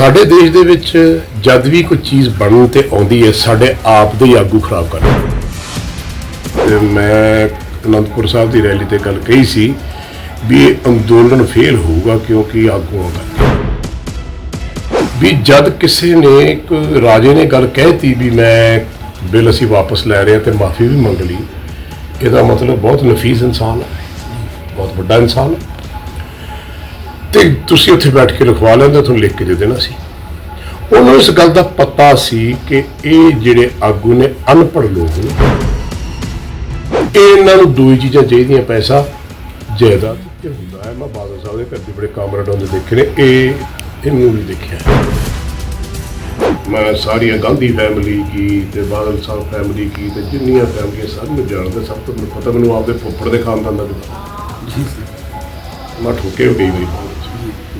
ਸਾਡੇ ਦੇਸ਼ ਦੇ ਵਿੱਚ ਜਦ ਵੀ ਕੋਈ ਚੀਜ਼ ਬਣਨ ਤੇ ਆਉਂਦੀ ਹੈ, ਸਾਡੇ ਆਪ ਦੇ ਹੀ ਆਗੂ ਖਰਾਬ ਕਰਦੇ ਨੇ। ਤੇ ਮੈਂ ਅਨੰਦਪੁਰ ਸਾਹਿਬ ਦੀ ਰੈਲੀ ਤੇ ਗੱਲ ਕਹੀ ਸੀ ਵੀ ਇਹ ਅੰਦੋਲਨ ਫੇਲ ਹੋਊਗਾ ਕਿਉਂਕਿ ਆਗੂਆਂ ਕਰਕੇ ਵੀ ਜਦ ਕਿਸੇ ਨੇ ਇੱਕ ਰਾਜੇ ਨੇ ਗੱਲ ਕਹਿਤੀ ਵੀ ਮੈਂ ਬਿੱਲ ਅਸੀਂ ਵਾਪਸ ਲੈ ਰਹੇ ਹਾਂ ਤੇ ਮਾਫੀ ਵੀ ਮੰਗ ਲਈ, ਇਹਦਾ ਮਤਲਬ ਬਹੁਤ ਨਫੀਸ ਇਨਸਾਨ ਹੈ, ਬਹੁਤ ਵੱਡਾ ਇਨਸਾਨ ਹੈ ਤੇ ਤੁਸੀਂ ਉੱਥੇ ਬੈਠ ਕੇ ਲਿਖਵਾ ਲੈਂਦੇ ਤੁਹਾਨੂੰ ਲਿਖ ਕੇ ਦੇ ਦੇਣਾ ਸੀ। ਉਹਨੂੰ ਇਸ ਗੱਲ ਦਾ ਪਤਾ ਸੀ ਕਿ ਇਹ ਜਿਹੜੇ ਆਗੂ ਨੇ ਅਨਪੜ੍ਹ ਲੋਕ ਨੇ ਇਹ ਇਹਨਾਂ ਨੂੰ ਦੋ ਹੀ ਚੀਜ਼ਾਂ ਚਾਹੀਦੀਆਂ ਪੈਸਾ ਜਾਇਦਾਦ ਤੇ ਹੁੰਦਾ ਹੈ। ਮੈਂ ਬਾਦਲ ਸਾਹਿਬ ਦੇ ਘਰ ਦੇ ਬੜੇ ਕਾਮਰੇਡ ਹੁੰਦੇ ਦੇਖੇ ਨੇ ਇਹ ਇਹਨੂੰ ਵੀ ਦੇਖਿਆ। ਮੈਂ ਸਾਰੀਆਂ ਗਾਂਧੀ ਫੈਮਿਲੀ ਕੀ ਤੇ ਬਾਦਲ ਸਾਹਿਬ ਫੈਮਿਲੀ ਕੀ ਤੇ ਜਿੰਨੀਆਂ ਫੈਮਿਲੀਆਂ ਸਭ ਨੂੰ ਜਾਣਦਾ ਸਭ ਤੋਂ ਪਤਾ ਮੈਨੂੰ ਆਪਦੇ ਫੁੱਫੜ ਦੇ ਖਾਨਦਾਨ ਦਾ ਪਤਾ। ਮੈਂ ਠੋਕੇ ਹੋ ਵਾਰੀ। ਬਹੁਤ।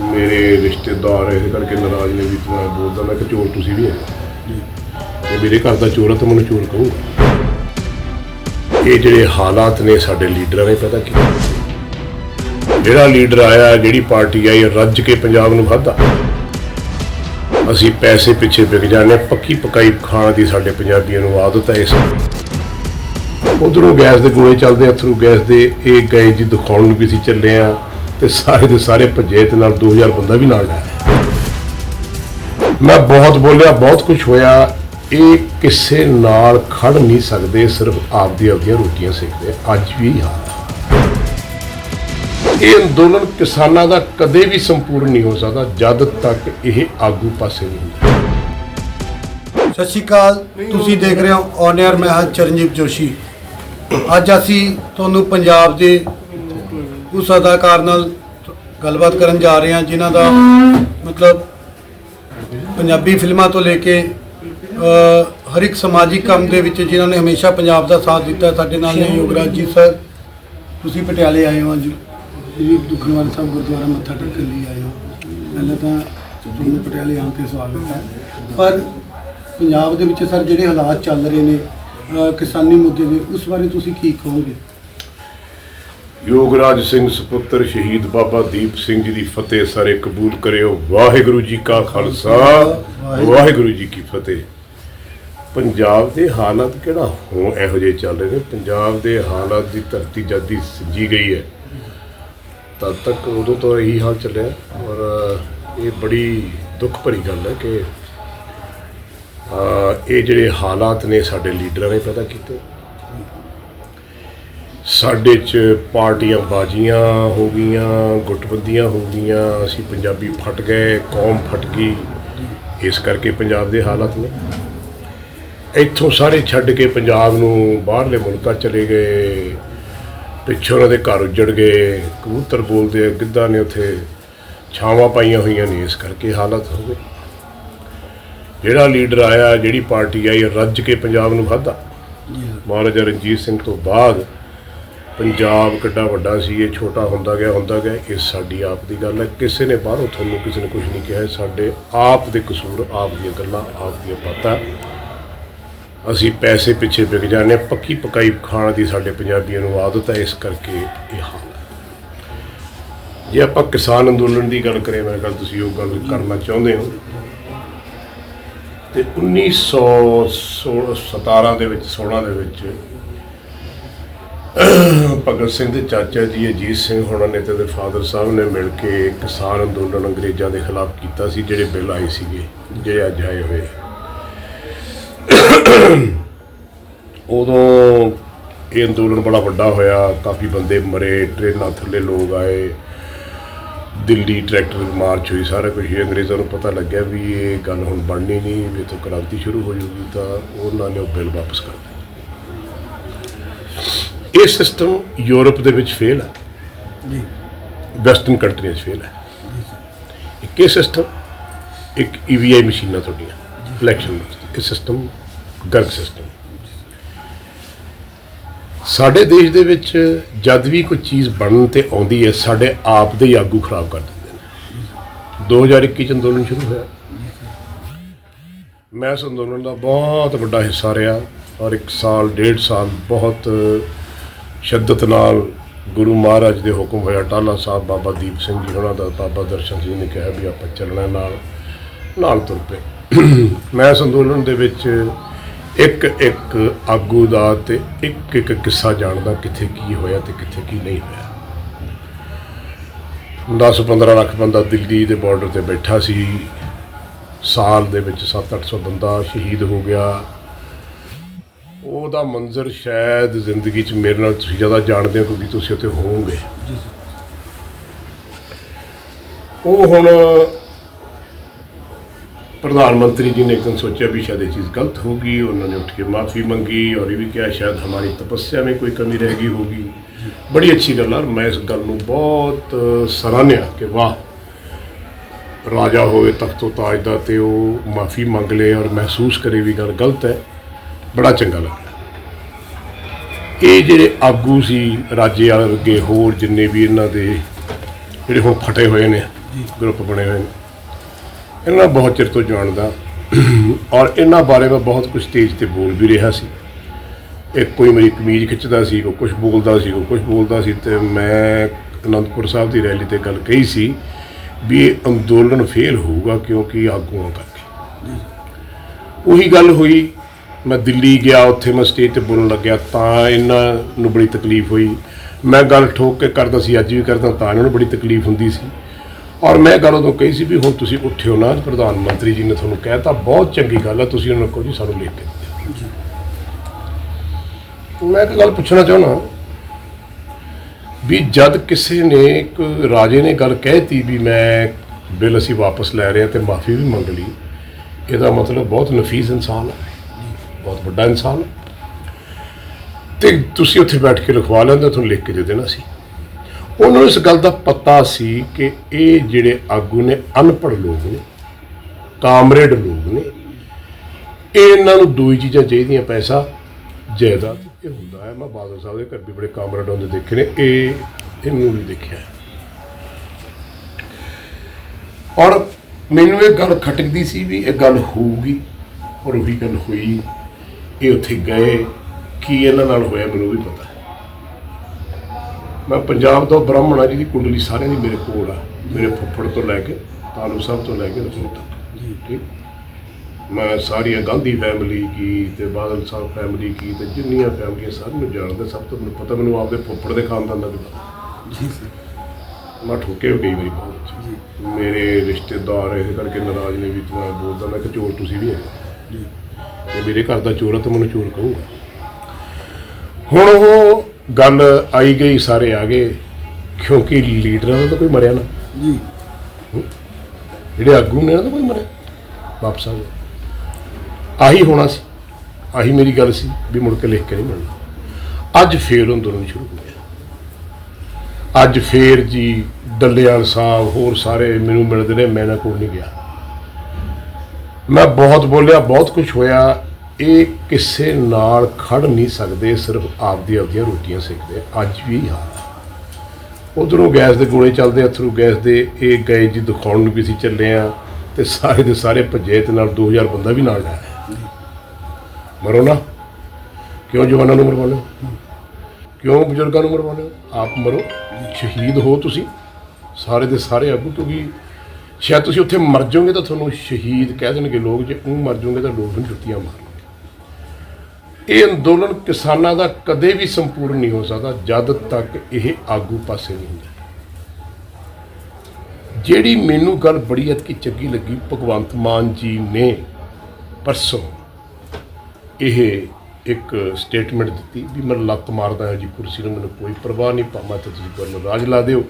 ਮੇਰੇ ਰਿਸ਼ਤੇਦਾਰ ਇਹ ਕਰਕੇ ਨਾਰਾਜ਼ ਨੇ ਵੀ ਤੂੰ ਐਂ ਬੋਲਦਾ। ਮੈਂ ਕਿ ਚੋਰ ਤੁਸੀਂ ਵੀ ਹੈ ਤੇ ਮੇਰੇ ਘਰ ਦਾ ਚੋਰ ਹੈ ਤਾਂ ਮੈਨੂੰ ਚੋਰ ਕਹੂੰਗਾ ਇਹ ਜਿਹੜੇ ਹਾਲਾਤ ਨੇ ਸਾਡੇ ਲੀਡਰਾਂ ਨੇ ਪੈਦਾ ਕੀਤੇ ਜਿਹੜਾ ਲੀਡਰ ਆਇਆ ਜਿਹੜੀ ਪਾਰਟੀ ਆਈ ਰੱਜ ਕੇ ਪੰਜਾਬ ਨੂੰ ਖਾਧਾ ਅਸੀਂ ਪੈਸੇ ਪਿੱਛੇ ਵਿਕ ਜਾਂਦੇ ਹਾਂ। ਪੱਕੀ ਪਕਾਈ ਖਾਣ ਦੀ ਸਾਡੇ ਪੰਜਾਬੀਆਂ ਨੂੰ ਆਦਤ ਹੈ ਇਸ ਉਧਰੋਂ ਗੈਸ ਦੇ ਗੋਲੇ ਚੱਲਦੇ ਆ ਥਰੂ ਗੈਸ ਦੇ ਇਹ ਗਏ ਜੀ ਦਿਖਾਉਣ ਨੂੰ ਵੀ ਅਸੀਂ ਚੱਲੇ ਆ ਤੇ ਸਾਰੇ ਦੇ ਸਾਰੇ ਪੰਚਾਇਤ ਤੇ ਨਾਲ 2000 ਬੰਦਾ ਵੀ ਨਾਲ ਲੈ ਮੈਂ ਬਹੁਤ ਬੋਲਿਆ, ਬਹੁਤ ਕੁਝ ਹੋਇਆ। ਇਹ ਕਿਸੇ ਨਾਲ ਖੜ ਨਹੀਂ ਸਕਦੇ, ਸਿਰਫ ਆਪਦੀ ਆਪਦੀਆਂ ਰੋਟੀਆਂ ਸੇਕਦੇ ਅੱਜ ਵੀ ਹਾਲ ਇਹ ਅੰਦੋਲਨ ਕਿਸਾਨਾਂ ਦਾ ਕਦੇ ਵੀ ਸੰਪੂਰਨ ਨਹੀਂ ਹੋ ਸਕਦਾ, ਜਦ ਤੱਕ ਇਹ ਆਗੂ ਪਾਸੇ ਨਹੀਂ ਹੁੰਦਾ। ਸਤਿ ਸ਼੍ਰੀ ਅਕਾਲ। ਤੁਸੀਂ ਦੇਖ ਰਹੇ ਹੋ ਔਨ 에ਅਰ ਮੈਂ ਹਾਂ ਚਰਨਜੀਤ ਜੋਸ਼ੀ। ਅੱਜ ਅਸੀਂ ਤੁਹਾਨੂੰ ਪੰਜਾਬ ਦੇ ਉਸ ਅਦਾਕਾਰ ਨਾਲ ਗੱਲਬਾਤ ਕਰਨ ਜਾ ਰਹੇ ਹਾਂ, ਜਿਨ੍ਹਾਂ ਦਾ ਮਤਲਬ ਪੰਜਾਬੀ ਫਿਲਮਾਂ ਤੋਂ ਲੈ ਕੇ ਹਰ ਇੱਕ ਸਮਾਜਿਕ ਕੰਮ ਦੇ ਵਿੱਚ ਜਿਨ੍ਹਾਂ ਨੇ ਹਮੇਸ਼ਾ ਪੰਜਾਬ ਦਾ ਸਾਥ ਦਿੱਤਾ, ਸਾਡੇ ਨਾਲ ਨੇ ਯੋਗਰਾਜ ਜੀ ਸਰ, ਤੁਸੀਂ ਪਟਿਆਲੇ ਆਏ ਹੋ ਅੱਜ। ਜੀ ਦੁਖਨਵਾਰ ਸਾਹਿਬ ਗੁਰਦੁਆਰਾ ਮੱਥਾ ਟੇਕਣ ਲਈ ਆਏ ਹੋ। ਪਹਿਲਾਂ ਤਾਂ ਤੁਹਾਨੂੰ ਪਟਿਆਲੇ ਆਉਣ ਤੇ ਸਵਾਗਤ ਹੈ। ਪਰ ਪੰਜਾਬ ਦੇ ਵਿੱਚ ਸਰ ਜਿਹੜੇ ਹਾਲਾਤ ਚੱਲ ਰਹੇ ਨੇ ਕਿਸਾਨੀ ਮੁੱਦੇ ਦੇ ਉਸ ਬਾਰੇ ਤੁਸੀਂ ਕੀ ਕਹੋਗੇ? ਯੋਗਰਾਜ ਸਿੰਘ ਸੁਪੁੱਤਰ ਸ਼ਹੀਦ ਬਾਬਾ ਦੀਪ ਸਿੰਘ ਜੀ ਦੀ ਫਤਿਹ ਸਾਰੇ ਕਬੂਲ ਕਰਿਓ। ਵਾਹਿਗੁਰੂ ਜੀ ਕਾ ਖਾਲਸਾ, ਵਾਹਿਗੁਰੂ ਜੀ ਕੀ ਫਤਿਹ। ਪੰਜਾਬ ਦੇ ਹਾਲਾਤ ਕਿਹੜਾ ਹੋ ਇਹੋ ਜਿਹੇ ਚੱਲ ਰਹੇ ਨੇ? ਪੰਜਾਬ ਦੇ ਹਾਲਾਤ ਦੀ ਧਰਤੀ ਜਦ ਦੀ ਸਿੰਜੀ ਗਈ ਹੈ। ਤਦ ਤੱਕ ਉਦੋਂ ਤੋਂ ਇਹੀ ਹਾਲ ਚੱਲਿਆ। ਔਰ ਇਹ ਬੜੀ ਦੁੱਖ ਭਰੀ ਗੱਲ ਹੈ ਕਿ ਇਹ ਜਿਹੜੇ ਹਾਲਾਤ ਨੇ ਸਾਡੇ ਲੀਡਰਾਂ ਨੇ ਪੈਦਾ ਕੀਤੇ। ਸਾਡੇ ਚ ਪਾਰਟੀਆਂ ਬਾਜੀਆਂ ਹੋ ਗਈਆਂ ਗੁੱਟਬੰਦੀਆਂ ਹੋ ਗਈਆਂ ਅਸੀਂ ਪੰਜਾਬੀ ਫਟ ਗਏ ਕੌਮ ਫਟ ਗਈ। ਇਸ ਕਰਕੇ ਪੰਜਾਬ ਦੇ ਹਾਲਾਤ ਨੇ। ਇੱਥੋਂ ਸਾਰੇ ਛੱਡ ਕੇ ਪੰਜਾਬ ਨੂੰ ਬਾਹਰਲੇ ਮੁਲਕਾਂ ਚਲੇ ਗਏ ਪਿੱਛੋਂ ਉਹਨਾਂ ਦੇ ਘਰ ਉੱਜੜ ਗਏ ਕਬੂਤਰ ਬੋਲਦੇ ਆ ਗਿੱਧਾ ਨੇ ਉੱਥੇ ਛਾਵਾਂ ਪਾਈਆਂ ਹੋਈਆਂ ਨੇ ਇਸ ਕਰਕੇ ਹਾਲਾਤ ਹੋ ਗਏ। ਜਿਹੜਾ ਲੀਡਰ ਆਇਆ ਜਿਹੜੀ ਪਾਰਟੀ ਆਈ ਰੱਜ ਕੇ ਪੰਜਾਬ ਨੂੰ ਖਾਧਾ ਮਹਾਰਾਜਾ ਰਣਜੀਤ ਸਿੰਘ ਤੋਂ ਬਾਅਦ ਪੰਜਾਬ ਕਿੱਡਾ ਵੱਡਾ ਸੀ, ਇਹ ਛੋਟਾ ਹੁੰਦਾ ਗਿਆ ਹੁੰਦਾ ਗਿਆ, ਇਹ ਸਾਡੀ ਆਪ ਦੀ ਗੱਲ ਹੈ। ਕਿਸੇ ਨੇ ਬਾਹਰੋਂ ਤੁਹਾਨੂੰ ਕਿਸੇ ਨੇ ਕੁਝ ਨਹੀਂ ਕਿਹਾ ਸਾਡੇ ਆਪ ਦੇ ਕਸੂਰ, ਆਪ ਦੀਆਂ ਗੱਲਾਂ, ਆਪ ਦੀਆਂ ਬਾਤਾਂ। ਅਸੀਂ ਪੈਸੇ ਪਿੱਛੇ ਵਿਕ ਜਾਂਦੇ ਹਾਂ। ਪੱਕੀ ਪਕਾਈ ਖਾਣ ਦੀ ਸਾਡੇ ਪੰਜਾਬੀਆਂ ਨੂੰ ਆਦਤ ਹੈ, ਇਸ ਕਰਕੇ ਇਹ ਹਾਲ ਹੈ। ਜੇ ਆਪਾਂ ਕਿਸਾਨ ਅੰਦੋਲਨ ਦੀ ਗੱਲ ਕਰੀਏ, ਮੈਂ ਖਿਆਲ ਤੁਸੀਂ ਉਹ ਗੱਲ ਕਰਨਾ ਚਾਹੁੰਦੇ ਹੋ। ਤੇ 1917 ਦੇ ਵਿੱਚ 16 ਦੇ ਵਿੱਚ ਭਗਤ ਸਿੰਘ ਦੇ ਚਾਚਾ ਜੀ ਅਜੀਤ ਸਿੰਘ ਹੋਣਾ ਨੇ ਤੇ ਉਹਦੇ ਫਾਦਰ ਸਾਹਿਬ ਨੇ ਮਿਲ ਕੇ ਕਿਸਾਨ ਅੰਦੋਲਨ ਅੰਗਰੇਜ਼ਾਂ ਦੇ ਖਿਲਾਫ ਕੀਤਾ ਸੀ, ਜਿਹੜੇ ਬਿੱਲ ਆਏ ਸੀਗੇ, ਜਿਹੜੇ ਅੱਜ ਆਏ ਹੋਏ ਉਦੋਂ ਇਹ ਅੰਦੋਲਨ ਬੜਾ ਵੱਡਾ ਹੋਇਆ, ਕਾਫੀ ਬੰਦੇ ਮਰੇ, ਟ੍ਰੇਨਾਂ ਥੱਲੇ ਲੋਕ ਆਏ, ਦਿੱਲੀ ਟਰੈਕਟਰ ਮਾਰਚ ਹੋਈ ਸਾਰਾ ਕੁਝ ਹੀ ਅੰਗਰੇਜ਼ਾਂ ਨੂੰ ਪਤਾ ਲੱਗਿਆ ਵੀ ਇਹ ਗੱਲ ਹੁਣ ਬਣਨੀ ਨਹੀਂ, ਵੀ ਤੋਂ ਕ੍ਰਾਂਤੀ ਸ਼ੁਰੂ ਹੋ ਜੂਗੀ ਤਾਂ ਉਹਨਾਂ ਨੇ ਉਹ ਬਿੱਲ ਵਾਪਸ ਕਰ ਦਿੱਤਾ। ਇਹ ਸਿਸਟਮ ਯੂਰਪ ਦੇ ਵਿੱਚ ਫੇਲ ਹੈ ਜੀ। ਵੈਸਟਰਨ ਕੰਟਰੀਆਂ 'ਚ ਫੇਲ ਹੈ ਇੱਕ ਇਹ ਸਿਸਟਮ ਇੱਕ E ਈਵੀਆਈ ਮਸ਼ੀਨਾਂ ਤੁਹਾਡੀਆਂ ਇਲੈਕਸ਼ਨ ਇਹ ਸਿਸਟਮ ਗਰਗ ਸਿਸਟਮ ਸਾਡੇ ਦੇਸ਼ ਦੇ ਵਿੱਚ ਜਦ ਵੀ ਕੋਈ ਚੀਜ਼ ਬਣਨ ਤੇ ਆਉਂਦੀ ਹੈ ਸਾਡੇ ਆਪ ਦੇ ਆਗੂ ਖਰਾਬ ਕਰ ਦਿੰਦੇ ਨੇ। 2021 ਚ ਅੰਦੋਲਨ ਸ਼ੁਰੂ ਹੋਇਆ। ਮੈਂ ਇਸ ਅੰਦੋਲਨ ਦਾ ਬਹੁਤ ਵੱਡਾ ਹਿੱਸਾ ਰਿਹਾ ਔਰ ਇੱਕ ਸਾਲ ਡੇਢ ਸਾਲ ਬਹੁਤ ਸ਼ਿੱਦਤ ਨਾਲ ਗੁਰੂ ਮਹਾਰਾਜ ਦੇ ਹੁਕਮ ਹੋਇਆ। ਟਾਲਾ ਸਾਹਿਬ ਬਾਬਾ ਦੀਪ ਸਿੰਘ ਜੀ, ਉਹਨਾਂ ਦਾ ਬਾਬਾ ਦਰਸ਼ਨ ਸਿੰਘ ਨੇ ਕਿਹਾ ਵੀ ਆਪਾਂ ਚੱਲਣਾ ਨਾਲ ਨਾਲ ਤੁਰ ਪਏ। ਮੈਂ ਇਸ ਅੰਦੋਲਨ ਦੇ ਵਿੱਚ ਇੱਕ ਇੱਕ ਆਗੂ ਦਾ ਤੇ ਇੱਕ ਇੱਕ ਕਿੱਸਾ ਜਾਣਦਾ ਕਿੱਥੇ ਕੀ ਹੋਇਆ ਤੇ ਕਿੱਥੇ ਕੀ ਨਹੀਂ ਹੋਇਆ। 10-15 ਲੱਖ ਬੰਦਾ ਦਿੱਲੀ ਦੇ ਬਾਰਡਰ ਤੇ ਬੈਠਾ ਸੀ। ਸਾਲ ਦੇ ਵਿੱਚ 7-800 ਬੰਦਾ ਸ਼ਹੀਦ ਹੋ ਗਿਆ। ਉਹਦਾ ਮੰਜ਼ਰ ਸ਼ਾਇਦ ਜ਼ਿੰਦਗੀ 'ਚ ਮੇਰੇ ਨਾਲ ਤੁਸੀਂ ਜ਼ਿਆਦਾ ਜਾਣਦੇ ਹੋ ਕਿਉਂਕਿ ਤੁਸੀਂ ਉੱਥੇ ਹੋਵੋਗੇ। ਉਹ ਹੁਣ ਪ੍ਰਧਾਨ ਮੰਤਰੀ ਜੀ ਨੇ ਇੱਕ ਦਿਨ ਸੋਚਿਆ ਵੀ ਸ਼ਾਇਦ ਇਹ ਚੀਜ਼ ਗਲਤ ਹੋ ਗਈ ਉਹਨਾਂ ਨੇ ਉੱਠ ਕੇ ਮਾਫੀ ਮੰਗੀ ਔਰ ਇਹ ਵੀ ਕਿਹਾ ਸ਼ਾਇਦ ਹਮਾਰੀ ਤਪੱਸਿਆ ਵਿੱਚ ਕੋਈ ਕਮੀ ਰਹਿ ਗਈ ਹੋਗੀ ਬੜੀ ਅੱਛੀ ਗੱਲ ਆ ਮੈਂ ਇਸ ਗੱਲ ਨੂੰ ਬਹੁਤ ਸਰਾਹਨਿਆ ਕਿ ਵਾਹ ਰਾਜਾ ਹੋਵੇ ਤਖਤੋ ਤਾਜ ਦਾ ਤੇ ਉਹ ਮਾਫੀ ਮੰਗ ਲੇ ਔਰ ਮਹਿਸੂਸ ਕਰੇ ਵੀ ਗੱਲ ਗਲਤ ਹੈ। ਬੜਾ ਚੰਗਾ ਲੱਗਾ। ਇਹ ਜਿਹੜੇ ਆਗੂ ਸੀ ਰਾਜੇ ਵਾਲੇ ਵਰਗੇ ਹੋਰ ਜਿੰਨੇ ਵੀ ਇਹਨਾਂ ਦੇ ਜਿਹੜੇ ਹੁਣ ਫਟੇ ਹੋਏ ਨੇ ਗਰੁੱਪ ਬਣੇ ਹੋਏ ਨੇ ਇਹਨਾਂ ਨੂੰ ਬਹੁਤ ਚਿਰ ਤੋਂ ਜਾਣਦਾ। ਔਰ ਇਹਨਾਂ ਬਾਰੇ ਮੈਂ ਬਹੁਤ ਕੁਝ ਸਟੇਜ ਤੇ ਬੋਲ ਵੀ ਰਿਹਾ ਸੀ। ਇੱਕ ਕੋਈ ਮੇਰੀ ਕਮੀਜ਼ ਖਿੱਚਦਾ ਸੀ ਕੋਈ ਕੁਝ ਬੋਲਦਾ ਸੀ ਕੋਈ ਕੁਝ ਬੋਲਦਾ ਸੀ ਤੇ ਮੈਂ ਅਨੰਦਪੁਰ ਸਾਹਿਬ ਦੀ ਰੈਲੀ ਤੇ ਗੱਲ ਕਹੀ ਸੀ ਵੀ ਇਹ ਅੰਦੋਲਨ ਫੇਲ ਹੋਊਗਾ ਕਿਉਂਕਿ ਆਗੂਆਂ ਕਰਕੇ। ਉਹੀ ਗੱਲ ਹੋਈ ਮੈਂ ਦਿੱਲੀ ਗਿਆ ਉੱਥੇ ਮੈਂ ਸਟੇਜ ਤੇ ਬੋਲਣ ਲੱਗਿਆ ਤਾਂ ਇਹਨਾਂ ਨੂੰ ਬੜੀ ਤਕਲੀਫ ਹੋਈ। ਮੈਂ ਗੱਲ ਠੋਕ ਕੇ ਕਰਦਾ ਸੀ ਅੱਜ ਵੀ ਕਰਦਾ ਤਾਂ ਇਹਨਾਂ ਨੂੰ ਬੜੀ ਤਕਲੀਫ ਹੁੰਦੀ ਸੀ। ਔਰ ਮੈਂ ਗੱਲ ਉਦੋਂ ਕਹੀ ਸੀ ਵੀ ਹੁਣ ਤੁਸੀਂ ਉੱਠਿਓ ਨਾ ਪ੍ਰਧਾਨ ਮੰਤਰੀ ਜੀ ਨੇ ਤੁਹਾਨੂੰ ਕਹਿਤਾ ਬਹੁਤ ਚੰਗੀ ਗੱਲ ਹੈ ਤੁਸੀਂ ਉਹਨਾਂ ਨੂੰ ਕਹੋ ਜੀ ਸਾਨੂੰ ਲਿਖ ਕੇ ਦਿਓ। ਮੈਂ ਇੱਕ ਗੱਲ ਪੁੱਛਣਾ ਚਾਹੁੰਦਾ ਵੀ ਜਦ ਕਿਸੇ ਨੇ ਇੱਕ ਰਾਜੇ ਨੇ ਗੱਲ ਕਹਿਤੀ ਵੀ ਮੈਂ ਬਿੱਲ ਅਸੀਂ ਵਾਪਸ ਲੈ ਰਹੇ ਹਾਂ ਤੇ ਮਾਫੀ ਵੀ ਮੰਗ ਲਈ ਇਹਦਾ ਮਤਲਬ ਬਹੁਤ ਨਫੀਸ ਇਨਸਾਨ ਹੈ ਬਹੁਤ ਵੱਡਾ ਇਨਸਾਨ। ਤੇ ਤੁਸੀਂ ਉੱਥੇ ਬੈਠ ਕੇ ਲਿਖਵਾ ਲੈਂਦੇ, ਤੁਹਾਨੂੰ ਲਿਖ ਕੇ ਦੇ ਦੇਣਾ ਸੀ। ਉਹਨਾਂ ਨੂੰ ਇਸ ਗੱਲ ਦਾ ਪਤਾ ਸੀ ਕਿ ਇਹ ਜਿਹੜੇ ਆਗੂ ਨੇ, ਅਨਪੜ੍ਹ ਲੋਕ ਨੇ, ਕਾਮਰੇਡ ਲੋਕ ਨੇ, ਇਹ ਇਹਨਾਂ ਨੂੰ ਦੋ ਹੀ ਚੀਜ਼ਾਂ ਚਾਹੀਦੀਆਂ, ਪੈਸਾ, ਜਾਇਦਾਦ, ਇਹ ਹੁੰਦਾ ਹੈ। ਮੈਂ ਬਾਦਲ ਸਾਹਿਬ ਦੇ ਘਰ ਵੀ ਬੜੇ ਕਾਮਰੇਡ ਹੁੰਦੇ ਦੇਖੇ ਨੇ, ਇਹ, ਇਹਨੂੰ ਵੀ ਦੇਖਿਆ। ਔਰ ਮੈਨੂੰ ਇਹ ਗੱਲ ਖਟਕਦੀ ਸੀ ਵੀ ਇਹ ਗੱਲ ਹੋਊਗੀ, ਔਰ ਉਹੀ ਗੱਲ ਹੋਈ। ਇਹ ਉੱਥੇ ਗਏ ਕੀ ਇਹਨਾਂ ਨਾਲ ਹੋਇਆ ਮੈਨੂੰ ਵੀ ਪਤਾ। ਮੈਂ ਪੰਜਾਬ ਤੋਂ ਬ੍ਰਾਹਮਣ ਆ ਜਿਹਦੀ ਕੁੰਡਲੀ ਸਾਰਿਆਂ ਦੀ ਮੇਰੇ ਕੋਲ ਆ ਮੇਰੇ ਫੁੱਫੜ ਤੋਂ ਲੈ ਕੇ ਤਾਲੂ ਸਾਹਿਬ ਤੋਂ ਲੈ ਕੇ ਰਸੂਲ ਤੱਕ। ਜੀ। ਠੀਕ? ਮੈਂ ਸਾਰੀਆਂ ਗਾਂਧੀ ਫੈਮਿਲੀ ਕੀ ਤੇ ਬਾਦਲ ਸਾਹਿਬ ਫੈਮਿਲੀ ਕੀ ਤੇ ਜਿੰਨੀਆਂ ਫੈਮਲੀਆਂ ਸਾਰਿਆਂ ਨੂੰ ਜਾਣਦਾ ਸਭ ਤੋਂ ਮੈਨੂੰ ਪਤਾ ਮੈਨੂੰ ਆਪਦੇ ਫੁੱਫੜ ਦੇ ਖਾਨਦਾਨ ਦਾ ਵੀ ਪਤਾ। ਜੀ ਸਰ। ਮੈਂ ਠੋਕੇ ਹੋ ਗਈ ਮੇਰੀ ਬਹੁਤ। ਮੇਰੇ ਰਿਸ਼ਤੇਦਾਰ ਇਹ ਕਰਕੇ ਨਾਰਾਜ਼ ਨੇ ਵੀ ਤੂੰ ਬੋਲਦਾ ਮੈਂ ਕਿ ਚੋਰ ਤੁਸੀਂ ਵੀ ਹੈ ਜੀ। ਜੇ ਮੇਰੇ ਘਰ ਦਾ ਚੋਰ ਹੈ ਤਾਂ ਮੈਨੂੰ ਚੋਰ ਕਹੂੰਗਾ। ਹੁਣ ਉਹ ਗੱਲ ਆਈ ਗਈ ਸਾਰੇ ਆ ਗਏ ਕਿਉਂਕਿ ਲੀਡਰਾਂ ਦਾ ਤਾਂ ਕੋਈ ਮਰਿਆ ਨਾ। ਜੀ। ਜਿਹੜੇ ਆਗੂ ਨੇ ਨਾ ਤਾਂ ਕੋਈ ਮਰਿਆ। ਵਾਪਸ ਆ ਗਏ। ਆਹੀ ਹੋਣਾ ਸੀ। ਆਹੀ ਮੇਰੀ ਗੱਲ ਸੀ ਵੀ ਮੁੜ ਕੇ ਲਿਖ ਕੇ ਨਹੀਂ ਮਿਲਣਾ। ਅੱਜ ਫੇਰ ਅੰਦੋਲਨ ਸ਼ੁਰੂ ਹੋ ਗਿਆ। ਅੱਜ ਫੇਰ ਜੀ ਡੱਲੇਵਾਲ ਸਾਹਿਬ ਹੋਰ ਸਾਰੇ ਮੈਨੂੰ ਮਿਲਦੇ ਨੇ ਮੈਂ ਨਾ ਕੋਲ ਨਹੀਂ ਗਿਆ। ਮੈਂ ਬਹੁਤ ਬੋਲਿਆ, ਬਹੁਤ ਕੁਝ ਹੋਇਆ। ਇਹ ਕਿਸੇ ਨਾਲ ਖੜ ਨਹੀਂ ਸਕਦੇ, ਸਿਰਫ ਆਪਦੀ ਆਪਦੀਆਂ ਰੋਟੀਆਂ ਸਿੱਖਦੇ ਅੱਜ ਵੀ ਹਾਂ। ਹੈ ਉਧਰੋਂ ਗੈਸ ਦੇ ਗੋਲੇ ਚੱਲਦੇ ਅਥਰੂ ਗੈਸ ਦੇ ਇਹ ਗਏ ਜੀ ਦਿਖਾਉਣ ਨੂੰ ਵੀ ਅਸੀਂ ਚੱਲੇ ਆ ਤੇ ਸਾਰੇ ਦੇ ਸਾਰੇ ਭੱਜੇ ਤੇ ਨਾਲ 2000 ਬੰਦਾ ਵੀ ਨਾਲ ਜਾਇਆ ਮਰੋ ਨਾ। ਕਿਉਂ ਜਵਾਨਾਂ ਨੂੰ ਮਰਵਾਉਂਦੇ ਕਿਉਂ ਬਜ਼ੁਰਗਾਂ ਨੂੰ ਮਰਵਾਉਂਦੇ ਆਪ ਮਰੋ। ਸ਼ਹੀਦ ਹੋ ਤੁਸੀਂ। ਸਾਰੇ ਦੇ ਸਾਰੇ ਆਗੂ ਕਿਉਂਕਿ ਸ਼ਾਇਦ ਤੁਸੀਂ ਉੱਥੇ ਮਰ ਜਾਓਗੇ ਤਾਂ ਤੁਹਾਨੂੰ ਸ਼ਹੀਦ ਕਹਿ ਦੇਣਗੇ ਲੋਕ, ਜੇ ਉਹ ਮਰ ਜਾਓਗੇ ਤਾਂ ਲੋਕ ਨੂੰ ਜੁੱਤੀਆਂ ਮਾਰਨਗੇ। ਇਹ ਅੰਦੋਲਨ ਕਿਸਾਨਾਂ ਦਾ ਕਦੇ ਵੀ ਸੰਪੂਰਨ ਨਹੀਂ ਹੋ ਸਕਦਾ, ਜਦ ਤੱਕ ਇਹ ਆਗੂ ਪਾਸੇ ਨਹੀਂ ਹੁੰਦਾ। ਜਿਹੜੀ ਮੈਨੂੰ ਗੱਲ ਬੜੀ ਅਤਕੀ ਚੰਗੀ ਲੱਗੀ, ਭਗਵੰਤ ਮਾਨ ਜੀ ਨੇ ਪਰਸੋਂ ਇਹ ਇੱਕ ਸਟੇਟਮੈਂਟ ਦਿੱਤੀ ਵੀ ਮੈਂ ਲੱਤ ਮਾਰਦਾ ਹਾਂ ਜੀ, ਕੁਰਸੀ ਨੂੰ ਮੈਨੂੰ ਕੋਈ ਪਰਵਾਹ ਨਹੀਂ ਪਾਵਾਂ ਤੇ ਤੁਸੀਂ ਮੈਨੂੰ ਰਾਜ ਲਾ ਦਿਓ।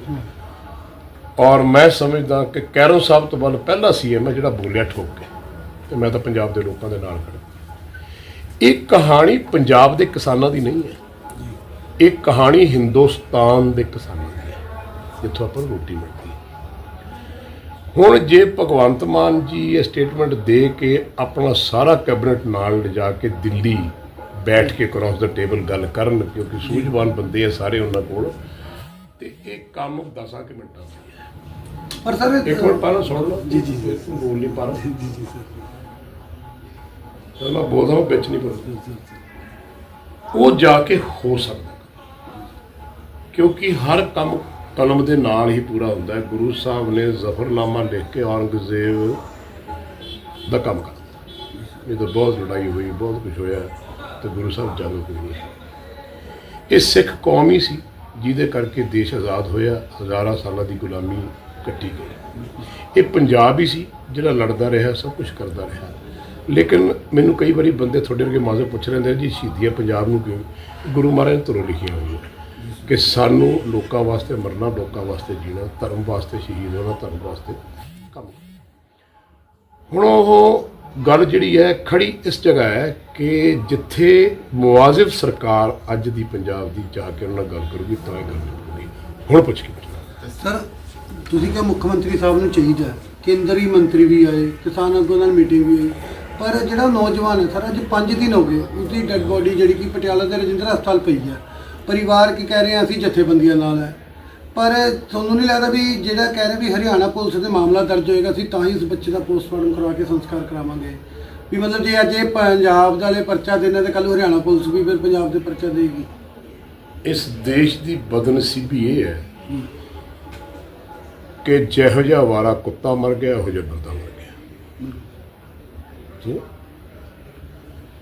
ਔਰ ਮੈਂ ਸਮਝਦਾ ਕਿ ਕੈਰੋਂ ਸਾਹਿਬ ਤੋਂ ਬਾਅਦ ਪਹਿਲਾ ਸੀਐਮ ਹੈ ਜਿਹੜਾ ਬੋਲਿਆ ਠੋਕ ਕੇ, ਤੇ ਮੈਂ ਤਾਂ ਪੰਜਾਬ ਦੇ ਲੋਕਾਂ ਦੇ ਨਾਲ ਖੜਾ ਇਹ ਕਹਾਣੀ ਪੰਜਾਬ ਦੇ ਕਿਸਾਨਾਂ ਦੀ ਨਹੀਂ ਹੈ। ਇਹ ਕਹਾਣੀ ਹਿੰਦੁਸਤਾਨ ਦੇ ਕਿਸਾਨਾਂ ਦੀ ਹੈ, ਜਿੱਥੋਂ ਆਪਾਂ ਨੂੰ ਰੋਟੀ ਮਿਲਦੀ ਹੈ। ਹੁਣ ਜੇ ਭਗਵੰਤ ਮਾਨ ਜੀ ਇਹ ਸਟੇਟਮੈਂਟ ਦੇ ਕੇ ਆਪਣਾ ਸਾਰਾ ਕੈਬਨਿਟ ਨਾਲ ਲਿਜਾ ਕੇ ਦਿੱਲੀ ਬੈਠ ਕੇ ਕ੍ਰਾਸ ਦਾ ਟੇਬਲ ਗੱਲ ਕਰਨ, ਕਿਉਂਕਿ ਸੂਝਵਾਨ ਬੰਦੇ ਆ ਸਾਰੇ ਉਹਨਾਂ ਕੋਲ, ਤੇ ਇਹ ਕੰਮ 10 ਕਿ ਮਿੰਟਾਂ ਦਾ ਸਰ ਇੱਕ ਮਿੰਟ ਪਹਿਲਾਂ ਸੁਣ ਲਓ। ਜੀ, ਜੀ, ਜੀ। ਤੂੰ ਬੋਲ ਨਹੀਂ ਪਾ ਰਿਹਾ। ਜੀ ਜੀ ਸਰ ਜਦੋਂ ਮੈਂ ਬੋਲਦਾ ਮੈਂ ਵਿੱਚ ਨਹੀਂ ਬੋਲਦਾ। ਉਹ ਜਾ ਕੇ ਹੋ ਸਕਦਾ। ਕਿਉਂਕਿ ਹਰ ਕੰਮ ਕਲਮ ਦੇ ਨਾਲ ਹੀ ਪੂਰਾ ਹੁੰਦਾ ਹੈ। ਗੁਰੂ ਸਾਹਿਬ ਨੇ ਜ਼ਫਰਨਾਮਾ ਲਿਖ ਕੇ ਔਰੰਗਜ਼ੇਬ ਦਾ ਕੰਮ ਕਰਦਾ ਇਹ ਤਾਂ ਬਹੁਤ ਲੜਾਈ ਹੋਈ ਬਹੁਤ ਕੁਝ ਹੋਇਆ ਤੇ ਗੁਰੂ ਸਾਹਿਬ ਕੋਈ ਨਹੀਂ ਇਹ ਸਿੱਖ ਕੌਮ ਹੀ ਸੀ ਜਿਹਦੇ ਕਰਕੇ ਦੇਸ਼ ਆਜ਼ਾਦ ਹੋਇਆ। ਹਜ਼ਾਰਾਂ ਸਾਲਾਂ ਦੀ ਗੁਲਾਮੀ ਕੱਟੀ ਗਈ। ਇਹ ਪੰਜਾਬ ਹੀ ਸੀ ਜਿਹੜਾ ਲੜਦਾ ਰਿਹਾ, ਸਭ ਕੁਝ ਕਰਦਾ ਰਿਹਾ। ਲੇਕਿਨ ਮੈਨੂੰ ਕਈ ਵਾਰੀ ਬੰਦੇ ਤੁਹਾਡੇ ਵਰਗੇ ਮਾਜ਼ਰ ਪੁੱਛ ਰਹੇ ਨੇ ਜੀ ਸ਼ਹੀਦੀਆਂ ਪੰਜਾਬ ਨੂੰ ਕਿਉਂ? ਗੁਰੂ ਮਹਾਰਾਜ ਨੇ ਤੁਰੋਂ ਲਿਖੀਆਂ ਹੋਈਆਂ ਕਿ ਸਾਨੂੰ ਲੋਕਾਂ ਵਾਸਤੇ ਮਰਨਾ, ਲੋਕਾਂ ਵਾਸਤੇ ਜੀਣਾ, ਧਰਮ ਵਾਸਤੇ ਸ਼ਹੀਦ ਹੋਣਾ, ਧਰਮ ਵਾਸਤੇ ਕੰਮ ਹੁਣ ਉਹ ਗੱਲ ਜਿਹੜੀ ਹੈ ਖੜੀ ਇਸ ਜਗ੍ਹਾ ਹੈ ਕਿ ਜਿੱਥੇ ਮੁਆਜ਼ਿਬ ਸਰਕਾਰ ਅੱਜ ਦੀ ਪੰਜਾਬ ਦੀ ਜਾ ਕੇ ਉਹਨਾਂ ਨਾਲ ਗੱਲ ਕਰੂਗੀ, ਤਾਂ ਇਹ ਗੱਲ ਨਿਕਲੂਗੀ ਹੁਣ। ਪੁੱਛ ਕੇ ਪੁੱਛਣਾ ਸਰ ਤੁਸੀਂ ਕਿਹਾ ਮੁੱਖ ਮੰਤਰੀ ਸਾਹਿਬ ਨੂੰ ਚਾਹੀਦਾ ਹੈ। ਕੇਂਦਰੀ ਮੰਤਰੀ ਵੀ ਆਏ ਕਿਸਾਨ ਆਗੂ ਨਾਲ ਮੀਟਿੰਗ ਵੀ ਹੋਈ। ਪਰ ਜਿਹੜਾ ਨੌਜਵਾਨ ਹੈ ਸਰ ਅੱਜ 5 ਦਿਨ ਹੋ ਗਏ ਉਹਦੀ ਡੈੱਡ ਬੋਡੀ ਜਿਹੜੀ ਕਿ ਪਟਿਆਲਾ ਦੇ ਰਜਿੰਦਰ ਹਸਪਤਾਲ ਪਈ ਹੈ। ਪਰਿਵਾਰ ਕੀ ਕਹਿ ਰਹੇ ਆ ਅਸੀਂ ਜਥੇਬੰਦੀਆਂ ਨਾਲ ਹੈ। ਪਰ ਤੁਹਾਨੂੰ ਨਹੀਂ ਲੱਗਦਾ ਵੀ ਜਿਹੜਾ ਕਹਿ ਰਹੇ ਵੀ ਹਰਿਆਣਾ ਪੁਲਿਸ ਦੇ ਮਾਮਲਾ ਦਰਜ ਹੋਏਗਾ ਅਸੀਂ ਤਾਂ ਹੀ ਉਸ ਬੱਚੇ ਦਾ ਪੋਸਟਮਾਰਟਮ ਕਰਵਾ ਕੇ ਸੰਸਕਾਰ ਕਰਾਵਾਂਗੇ? ਵੀ ਮਤਲਬ ਜੇ ਅੱਜ ਇਹ ਪੰਜਾਬ ਵਾਲੇ ਪਰਚਾ ਦੇਣਾ ਤੇ ਕੱਲ ਹਰਿਆਣਾ ਪੁਲਿਸ ਵੀ ਫਿਰ ਪੰਜਾਬ ਦੇ ਪਰਚਾ ਦੇਗੀ ਇਸ ਦੇਸ਼ ਦੀ ਬਦਨਸੀਬੀ ਇਹ ਹੈ। ਕਿ ਜਿਹੋ ਜਿਹਾ ਵਾਰਾ ਕੁੱਤਾ ਮਰ ਗਿਆ ਉਹੋ ਜਿਹਾ ਬੰਦਾ ਮਰ ਗਿਆ। ਜੀ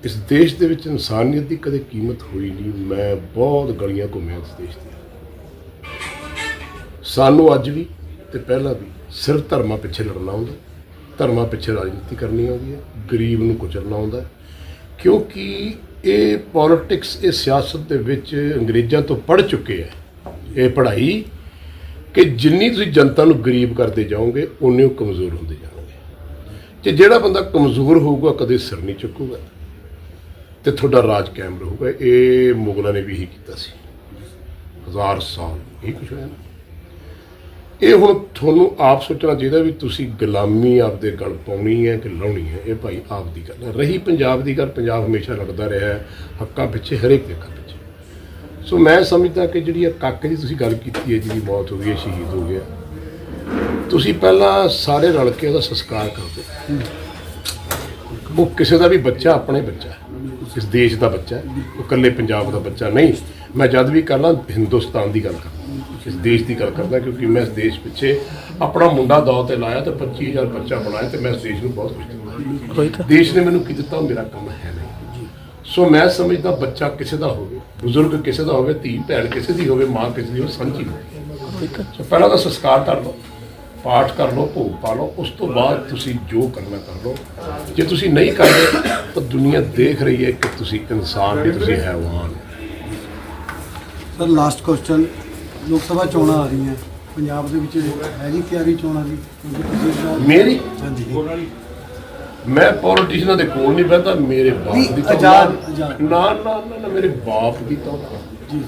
ਇਸ ਦੇਸ਼ ਦੇ ਵਿੱਚ ਇਨਸਾਨੀਅਤ ਦੀ ਕਦੇ ਕੀਮਤ ਹੋਈ ਨਹੀਂ। ਮੈਂ ਬਹੁਤ ਗਲੀਆਂ ਘੁੰਮਿਆ ਇਸ ਦੇਸ਼ ਦੀ ਸਾਨੂੰ ਅੱਜ ਵੀ ਤੇ ਪਹਿਲਾਂ ਵੀ ਸਿਰਫ ਧਰਮਾਂ ਪਿੱਛੇ ਲੜਨਾ ਆਉਂਦਾ ਧਰਮਾਂ ਪਿੱਛੇ ਰਾਜਨੀਤੀ ਕਰਨੀ ਆਉਂਦੀ ਹੈ। ਗਰੀਬ ਨੂੰ ਕੁਚਲਣਾ ਆਉਂਦਾ ਕਿਉਂਕਿ ਇਹ ਪੋਲਿਟਿਕਸ ਇਹ ਸਿਆਸਤ ਦੇ ਵਿੱਚ ਅੰਗਰੇਜ਼ਾਂ ਤੋਂ ਪੜ ਚੁੱਕੇ ਹੈ। ਇਹ ਪੜ੍ਹਾਈ ਕਿ ਜਿੰਨੀ ਤੁਸੀਂ ਜਨਤਾ ਨੂੰ ਗਰੀਬ ਕਰਦੇ ਜਾਓਗੇ ਉਨੇ ਉਹ ਕਮਜ਼ੋਰ ਹੁੰਦੇ ਜਾਣਗੇ। ਤੇ ਜਿਹੜਾ ਬੰਦਾ ਕਮਜ਼ੋਰ ਹੋਊਗਾ, ਕਦੇ ਸਿਰ ਨਹੀਂ ਚੁੱਕੂਗਾ। ਤੇ ਤੁਹਾਡਾ ਰਾਜ ਕਾਇਮ ਰਹੂਗਾ। ਇਹ ਮੁਗਲਾਂ ਨੇ ਵੀ ਹੀ ਕੀਤਾ ਸੀ। ਹਜ਼ਾਰ ਸਾਲ ਇਹ ਕੁਝ ਹੋਇਆ ਨਾ। ਇਹ ਹੁਣ ਤੁਹਾਨੂੰ ਆਪ ਸੋਚਣਾ ਚਾਹੀਦਾ ਵੀ ਤੁਸੀਂ ਗੁਲਾਮੀ ਆਪਦੇ ਗਲ ਪਾਉਣੀ ਹੈ ਕਿ ਲਾਉਣੀ ਹੈ। ਇਹ ਭਾਈ ਆਪ ਦੀ ਗੱਲ ਹੈ। ਰਹੀ ਪੰਜਾਬ ਦੀ ਗੱਲ, ਪੰਜਾਬ ਹਮੇਸ਼ਾ ਲੜਦਾ ਰਿਹਾ ਹੈ। ਹੱਕਾਂ ਪਿੱਛੇ ਹਰੇਕ ਦੇ ਹੱਕਾਂ ਸੋ ਮੈਂ ਸਮਝਦਾ ਕਿ ਜਿਹੜੀ ਇਹ ਕਾਕੇ ਦੀ ਤੁਸੀਂ ਗੱਲ ਕੀਤੀ ਹੈ ਜਿਹਦੀ ਮੌਤ ਹੋ ਗਈ ਹੈ ਸ਼ਹੀਦ ਹੋ ਗਿਆ। ਤੁਸੀਂ ਪਹਿਲਾਂ ਸਾਰੇ ਰਲ ਕੇ ਉਹਦਾ ਸੰਸਕਾਰ ਕਰਦੇ। ਉਹ ਕਿਸੇ ਦਾ ਵੀ ਬੱਚਾ ਆਪਣੇ ਬੱਚਾ ਇਸ ਦੇਸ਼ ਦਾ ਬੱਚਾ ਉਹ ਇਕੱਲੇ ਪੰਜਾਬ ਦਾ ਬੱਚਾ ਨਹੀਂ। ਮੈਂ ਜਦ ਵੀ ਕਰਨਾ ਹਿੰਦੁਸਤਾਨ ਦੀ ਗੱਲ ਕਰਦਾ। ਇਸ ਦੇਸ਼ ਦੀ ਗੱਲ ਕਰਦਾ ਕਿਉਂਕਿ ਮੈਂ ਇਸ ਦੇਸ਼ ਪਿੱਛੇ ਆਪਣਾ ਮੁੰਡਾ ਦੌਰ ਤੇ ਲਾਇਆ ਤੇ 25000 ਬੱਚਾ ਬਣਾਇਆ ਤੇ ਮੈਂ ਇਸ ਦੇਸ਼ ਨੂੰ ਬਹੁਤ ਕੁਝ ਦਿੱਤਾ ਦੇਸ਼ ਨੇ ਮੈਨੂੰ ਕੀ ਦਿੱਤਾ? ਮੇਰਾ ਕੰਮ ਹੈ ਨਹੀਂ। ਸੋ ਮੈਂ ਸਮਝਦਾ ਬੱਚਾ ਕਿਸੇ ਦਾ ਹੋਵੇ। ਬਜ਼ੁਰਗ ਕਿਸੇ ਦਾ ਹੋਵੇ ਧੀ ਭੈਣ ਕਿਸੇ ਦੀ ਹੋਵੇ ਮਾਂ ਕਿਸੇ ਦੀ ਹੋਵੇ ਸਾਂਝੀ ਹੋਵੇ। ਸੋ ਪਹਿਲਾਂ ਤਾਂ ਸੰਸਕਾਰ ਕਰ ਲਓ ਪਾਠ ਕਰ ਲਓ ਭੋਗ ਪਾ ਲਓ ਉਸ ਤੋਂ ਬਾਅਦ ਤੁਸੀਂ ਜੋ ਕਰਨਾ ਕਰ ਲਓ। ਜੇ ਤੁਸੀਂ ਨਹੀਂ ਕਰਦੇ ਤਾਂ ਦੁਨੀਆ ਦੇਖ ਰਹੀ ਹੈ ਕਿ ਤੁਸੀਂ ਇਨਸਾਨ ਨਹੀਂ ਤੁਸੀਂ ਹੈਵਾਨ। ਸਰ ਲਾਸਟ ਕੁਐਸਚਨ ਲੋਕ ਸਭਾ ਚੋਣਾਂ ਆ ਰਹੀਆਂ। ਪੰਜਾਬ ਦੇ ਵਿੱਚ ਹੈ ਜੀ ਤਿਆਰੀ ਚੋਣਾਂ ਦੀ? ਮੇਰੀ ਹਾਂਜੀ। ਮੈਂ ਪੋਲੀਟੀਸ਼ੀਅਨਾਂ ਦੇ ਕੋਲ ਨਹੀਂ ਬਹਿੰਦਾ ਮੇਰੇ ਬਾਪ ਨਹੀਂ, ਦੀ ਤਾਂ ਆਜ਼ਾਦ- ਔਲਾਦ- ਆਜ਼ਾਦ। ਨਾ ਨਾ ਨਾ ਨਾ, ਮੇਰੇ ਬਾਪ ਦੀ ਤਾਂ ਔਲਾਦ।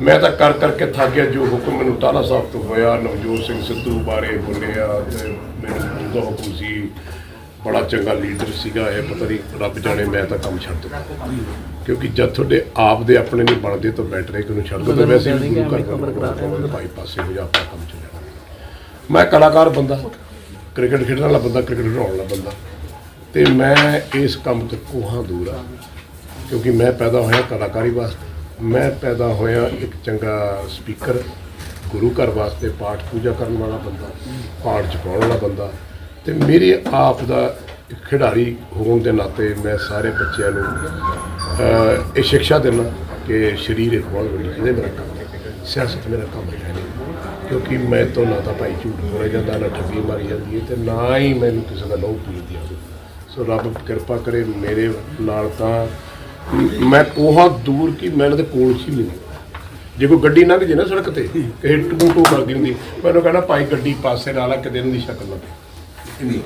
ਮੈਂ ਤਾਂ ਕਰ ਕਰਕੇ ਥੱਕ ਗਿਆ ਜੋ ਹੁਕਮ ਮੈਨੂੰ ਟਾਲਾ ਸਾਹਿਬ ਤੋਂ ਹੋਇਆ ਨਵਜੋਤ ਸਿੰਘ ਸਿੱਧੂ ਬਾਰੇ ਬੋਲਿਆ ਤੇ ਮੈਨੂੰ ਉਹਦਾ ਹੁਕਮ ਸੀ। ਬੜਾ ਚੰਗਾ ਲੀਡਰ ਸੀਗਾ ਇਹ ਪਤਾ ਨਹੀਂ ਰੱਬ ਜਾਣੇ ਮੈਂ ਤਾਂ ਕੰਮ ਛੱਡ ਦਿੱਤਾ। ਕਿਉਂਕਿ ਜਦ ਤੁਹਾਡੇ ਆਪ ਦੇ ਆਪਣੇ ਨਹੀਂ ਬਣਦੇ ਤਾਂ ਬੈਟਰ ਹੈ ਕਿ ਉਹਨੂੰ ਛੱਡ ਦੋ ਤੇ ਵੈਸੇ ਵੀ ਗੁਰੂ ਘਰ ਦਾ ਭਾਈ ਪਾਸੇ ਹੋ ਜਾ ਆਪਣਾ ਕੰਮ ਚੱਲਣਾ ਮੈਂ ਕਲਾਕਾਰ ਬੰਦਾ। ਕ੍ਰਿਕਟ ਖੇਡਣ ਵਾਲਾ ਬੰਦਾ, ਕ੍ਰਿਕਟ ਖਿਡਾਉਣ ਵਾਲਾ ਬੰਦਾ। ਤੇ ਮੈਂ ਇਸ ਕੰਮ ਤੋਂ ਕੋਹਾਂ ਦੂਰ ਆ, ਕਿਉਂਕਿ ਮੈਂ ਪੈਦਾ ਹੋਇਆ ਕਲਾਕਾਰੀ ਵਾਸਤੇ। ਮੈਂ ਪੈਦਾ ਹੋਇਆ ਇੱਕ ਚੰਗਾ ਸਪੀਕਰ, ਗੁਰੂ ਘਰ ਵਾਸਤੇ ਪਾਠ ਪੂਜਾ ਕਰਨ ਵਾਲਾ ਬੰਦਾ, ਪਾਠ ਜਪਾਉਣ ਵਾਲਾ ਬੰਦਾ। ਤੇ ਮੇਰੇ ਆਪ ਦਾ ਖਿਡਾਰੀ ਹੋਣ ਦੇ ਨਾਤੇ ਮੈਂ ਸਾਰੇ ਬੱਚਿਆਂ ਨੂੰ ਇਹ ਸਿੱਖਿਆ ਦੇਣਾ ਕਿ ਸਰੀਰ ਇੱਕ ਬਹੁਤ ਵੱਡੀ ਚੀਜ਼ ਹੈ ਮੇਰਾ ਕੰਮ ਹੈ। ਸਿਆਸਤ ਮੇਰਾ ਕੰਮ ਹੈ। ਕਿਉਂਕਿ ਮੈਂ ਤੋਂ ਨਾ ਤਾਂ ਭਾਈ ਝੂਠ ਬੋਲਿਆ ਜਾਂਦਾ, ਨਾ ਠੱਗੀ ਮਾਰੀ ਜਾਂਦੀ ਹੈ ਤੇ ਨਾ ਹੀ ਮੈਨੂੰ ਕਿਸੇ ਦਾ ਲਹੂ ਪੀਂਦੀ ਆਵੇ ਸੋ ਰੱਬ ਕਿਰਪਾ ਕਰੇ ਮੇਰੇ ਨਾਲ ਤਾਂ ਮੈਂ ਕੋਹਾਂ ਦੂਰ ਕੀ ਮੈਂ ਇਹਨਾਂ ਦੇ ਕੋਲ ਸੀ ਨਹੀਂ। ਜੇ ਕੋਈ ਗੱਡੀ ਲੰਘ ਜੇ ਨਾ ਸੜਕ ਤੇ ਕਿਸੇ ਟੂ ਟੂ ਕਰਦੀ ਹੁੰਦੀ, ਮੈਂ ਉਹਨੂੰ ਕਹਿੰਦਾ, ਭਾਈ ਗੱਡੀ ਪਾਸੇ ਲਾ ਲਾ ਕਿਤੇ ਦੀ ਸ਼ਕਲ ਨਾ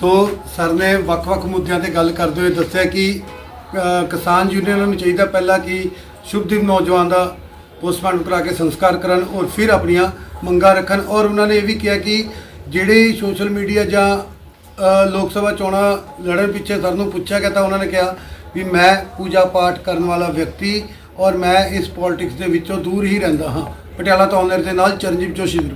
ਸੋ ਸਰ ਨੇ ਵੱਖ-ਵੱਖ ਮੁੱਦਿਆਂ ਤੇ ਗੱਲ ਕਰਦੇ ਹੋਏ ਦੱਸਿਆ ਕਿ ਕਿਸਾਨ ਯੂਨੀਅਨਾਂ ਨੂੰ ਚਾਹੀਦਾ ਪਹਿਲਾਂ ਕਿ ਸ਼ੁਭਦੀਪ ਨੌਜਵਾਨ ਦਾ ਪੋਸਟਮਾਰਟਮ ਕਰਾ ਕੇ ਸੰਸਕਾਰ ਕਰਨ ਔਰ ਫਿਰ ਆਪਣੀਆਂ ਮੰਗਾਂ ਰੱਖਣ। ਔਰ ਉਹਨਾਂ ਨੇ ਇਹ ਵੀ ਕਿਹਾ ਕਿ ਜਿਹੜੇ ਸੋਸ਼ਲ ਮੀਡੀਆ ਜਾਂ ਲੋਕ ਸਭਾ ਚੋਣਾਂ ਲੜਨ ਪਿੱਛੇ ਸਰ ਨੂੰ ਪੁੱਛਿਆ ਗਿਆ ਤਾਂ ਉਹਨਾਂ ਨੇ ਕਿਹਾ ਵੀ ਮੈਂ ਪੂਜਾ ਪਾਠ ਕਰਨ ਵਾਲਾ ਵਿਅਕਤੀ ਔਰ ਮੈਂ ਇਸ ਪੋਲਿਟਿਕਸ ਦੇ ਵਿੱਚੋਂ ਦੂਰ ਹੀ ਰਹਿੰਦਾ ਹਾਂ। ਪਟਿਆਲਾ ਤੋਂ ਆਨਰ ਦੇ ਨਾਲ ਚਰਨਜੀਤ ਜੋਸ਼ੀ ਦੀ